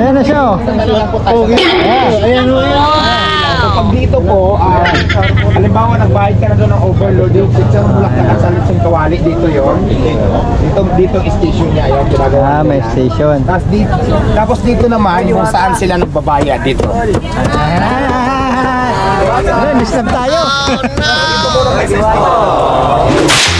Ayan na siya oh. Okay. Ayan o yan. So pag dito po, ah, halimbawa nagbayad ka na doon ng overload, yung picture mo lang sa Luzon Kawali, dito yon Dito, dito ang station niya, yung ginagawa Ah, may nila. station. Tapos dito, tapos dito naman yung saan sila nagbabayad dito. Ayan, disturb tayo. I'm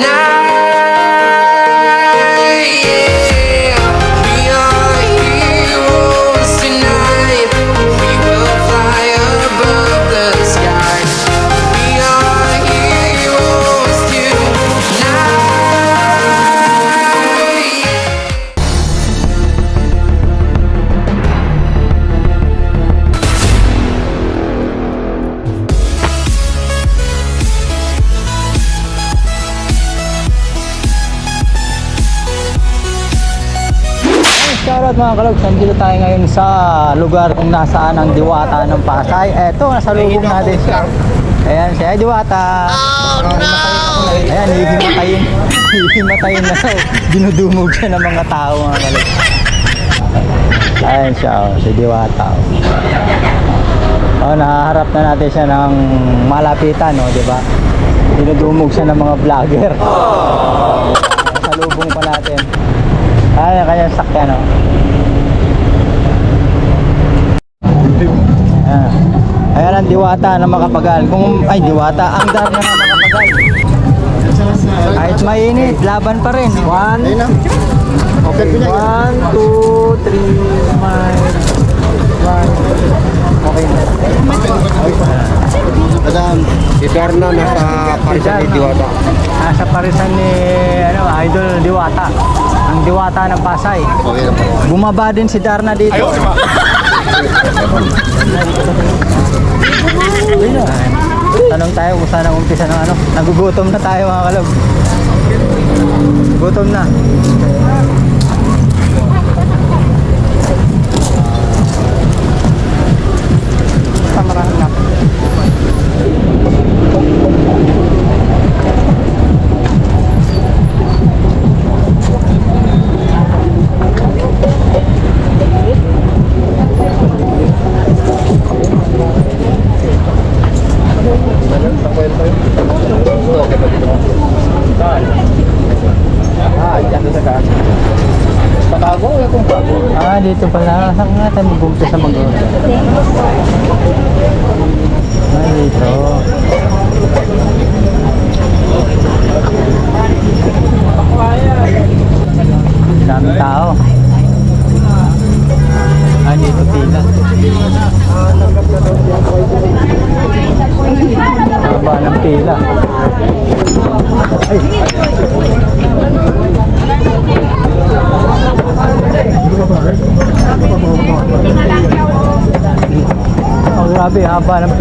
Now Shoutout mga kalogs, nandito tayo ngayon sa lugar kung nasaan ang diwata ng Pasay. Eto, nasa lubong natin siya. Ayan siya, ay diwata. Oh no! Ayan, hihimatayin. Hihimatayin na. oh. Dinudumog siya ng mga tao mga kalogs. Ayan siya, oh, si diwata. Oh. oh, nahaharap na natin siya ng malapitan, oh, di ba? Dinudumog siya ng mga vlogger. Sa lubong pa natin. Ay, ang kanyang sakyan, no? Ayan. Ayan ang diwata na makapagal. Kung, ay, diwata, ang dar na makapagal. Kahit mainit, laban pa rin. One, Okay, one, two, three, five, one. Okay na. Madam, si Darna nasa Parisan ni Diwata. Nasa parisan ni, ano, Idol Diwata. Ang Diwata ng Pasay. Bumaba din si Darna dito. Tanong tayo kung saan ang umpisa ng ano. Nagugutom na tayo mga kalog. Gutom na.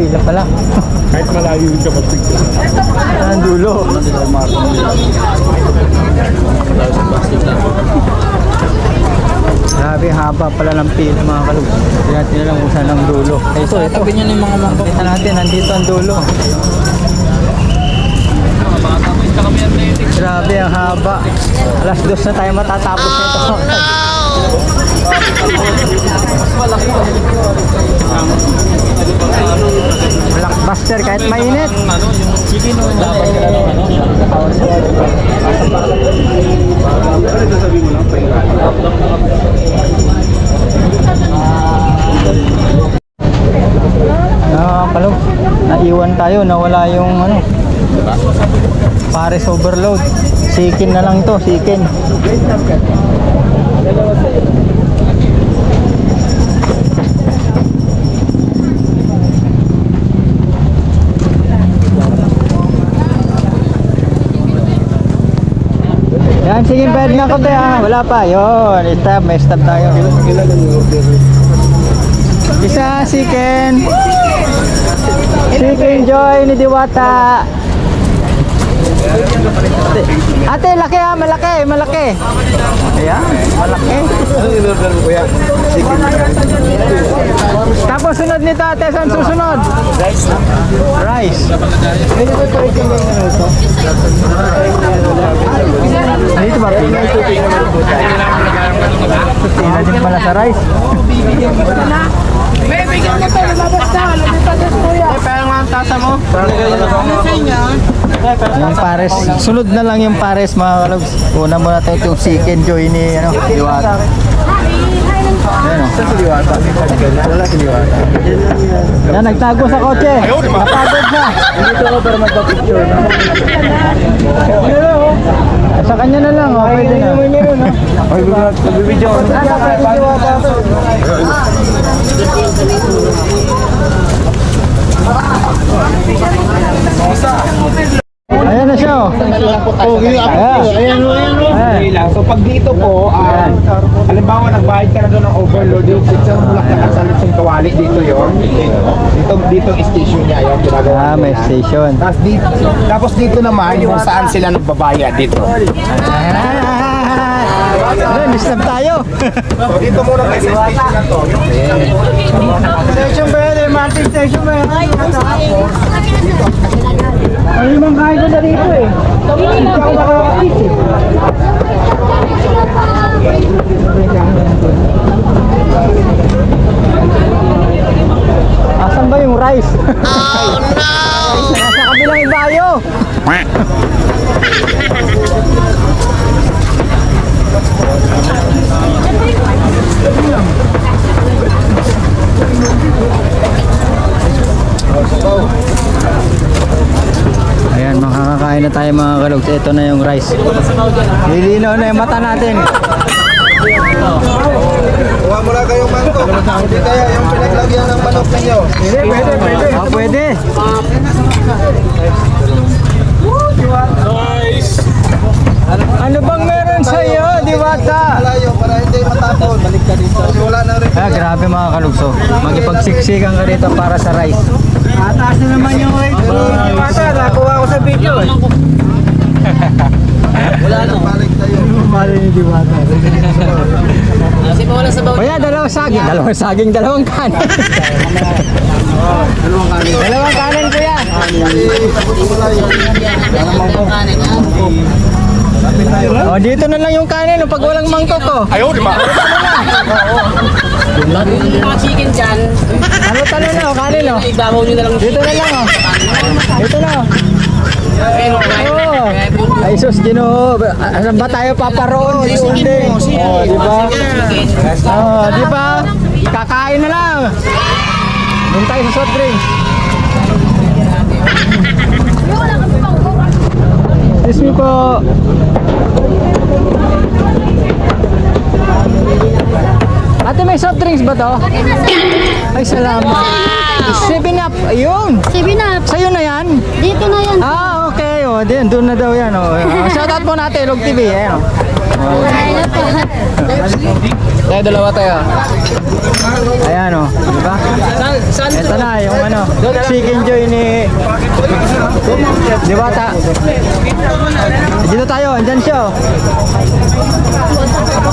Pila pala. Kahit malayo ka mag-picture. Ang dulo. Grabe, haba pala ng pila mga kalug. Hindi natin alam kung saan ang dulo. Ito, ito. Sabi niya ng mga mangkok. Kita natin, nandito ang dulo. Grabe, ang haba. Alas dos na tayo matatapos nito. Blockbuster kahit mainit. Nakakapalo. Naiwan tayo, nawala yung ano. pares overload. Sikin na lang to, sikin. Yan, sige, bed na ko ha. Wala pa. Yun, stop. May stop tayo. Isa, chicken. Chicken joy ni Diwata. Ate, laki ha, malaki, malaki. Ayan, malaki. Tapos sunod nito ate, saan susunod? Rice. Rice. Dito ba? Pina din pala sa rice. Yung pares, sunod na lang yung pares mga kalogs. Una muna tayo itong chicken joy ni ano, Diwata. Ayan o. Si? Wala si. Yan, nagtago sa kotse. Napagod na. Dito ko para magpa-picture. Sa kanya na lang, oh, pwede na. Oy, video. Ayan na siya, oh. Okay, Ayan. ayan o, ayan o. Ayan. lang. So pag dito po, ah, halimbawa nagbayad ka na doon ng overload, yung sa Bulacan at sa Luzon Kawali, dito yon. Dito, dito station niya, yung ginagawa Ah, may station. Tapos dito, tapos dito naman yung saan sila nagbabayad dito. Ayan, disturb tayo. So dito muna kayo sa station na to. Station ba? Martin station ba yun? Ang limang kain ko na dito eh. Hindi ako makakapit eh. Asan ba yung rice? Oh no! Nasa kabilang ibayo. Ayan, makakakain na tayo mga kalogs. Ito na yung rice. Lilinaw na yung mata natin. Kuha mo na kayong mangko. Hindi kaya yung pinaglagyan ng manok ninyo. Hindi, pwede, pwede. Ah, pwede. Ano bang meron sa iyo, Diwata? Malayo para hindi matapon. Balik ka dito. Wala na rin. Ah, grabe mga kalugso. Magipagsiksikan ka dito para sa rice. Mataas na naman yung weight. Mata, nakuha ko sa video eh. Wala na. Mali ni Diwata. Kuya, dalawang saging. Dalawang saging, dalawang kanin. dalawang kanin, kuya. Oh, dito na lang yung kanin oh, pag walang mangkok ko. Ayaw, di ba? mga chicken dyan, Ano talo na oh, kanin oh. ibabaw nyo na lang Dito na lang oh. Dito na oh. Oh. Ay sus, ginoo. Asan ba tayo paparoon? Di undi. Oh, di ba? Oh, di ba? Kakain na lang. Doon tayo sa soft drinks. Excuse me po. May soft drinks ba to? Ay, salamat. Seven up. Ayun. Seven up. Sa'yo na yan. Dito na yan. Ah, okay. O, din, doon na daw yan. O. Uh, shoutout po natin, Log TV. Ayun po. Tayo dalawa tayo. Ayan, o. Diba? Ito na, yung ano, chicken joy ni Diwata. Dito tayo, andyan siya. o.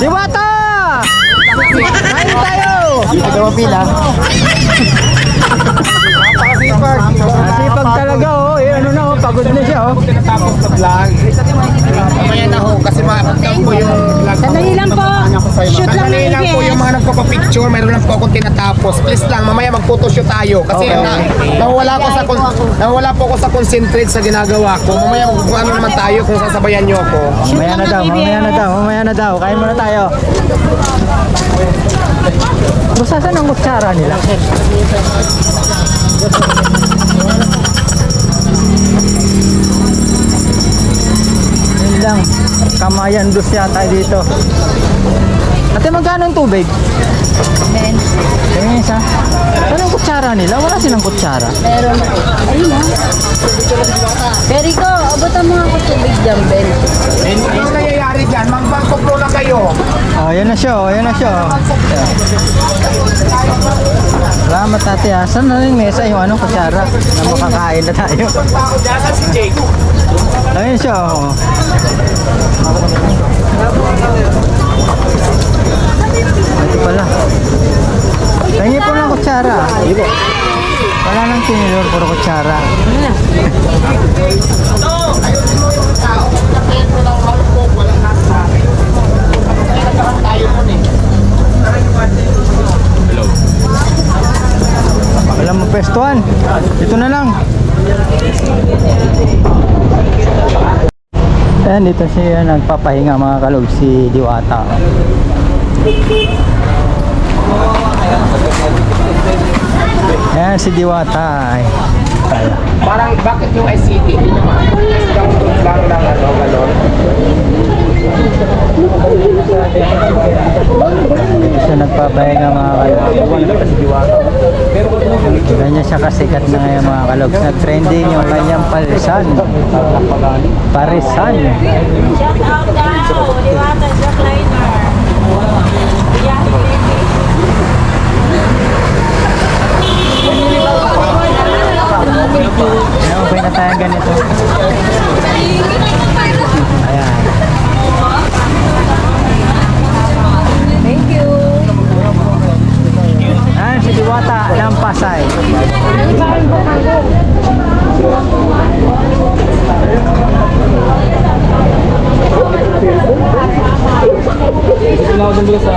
Diwata! Kain tayo! Dito ka mapila. Napakasipag. Sipag talaga, oh. Eh, ano na, oh. Pagod na siya, oh. Tinatapos na vlog. Mamaya na ho, kasi makapagdang po yung vlog. Sandali lang po. Shoot lang Sandali ng lang po yung mga nagpapapicture, mayroon lang po akong tinatapos. Please lang, mamaya mag-photoshoot tayo. Kasi Okay. na, nawawala ko sa nawawala po ako sa concentrate sa ginagawa ko. Mamaya kung ano naman tayo kung sasabayan niyo ako. Mamaya na daw, mamaya na daw, mamaya na daw. Kain muna tayo. Basta saan ang kutsara nila? bandang Kamayan dos yata dito. Ate, magkano ang tubig? Men, Tingin isa. Ano ang kutsara nila? Wala silang kutsara. meron. Ayun na. Pero ko, abutan mo ako tubig dyan, Ben. Ano nangyayari dyan? Magbangkoplo na kayo. Oh, yan na siya. Oh, yan na siya. Oh. Salamat ate ha. Saan na yung mesa yung ano, kutsara? Na makakain na tayo. Dyan si Jake. Ayun siya. Oh. Ito pala. Tingin po ng kutsara. Wala nang tinidor, puro kutsara. Wala mo pestuan. Dito na lang. Ayan, dito siya nagpapahinga mga kalog si Diwata. Ayan si Diwata. Ay. Parang bakit yung ICT? Naman. Lang lang ano, galon. Siya nagpapahinga mga kalog. Ganyan siya kasikat na ngayon mga kalog. Nag-trending yung kanyang parisan. Parisan. Shout out daw, Diwata Jackliner. Ayan, okay na tayo ganito. Ayan. Thank you. Ayan si Diwata ng Pasay. Meron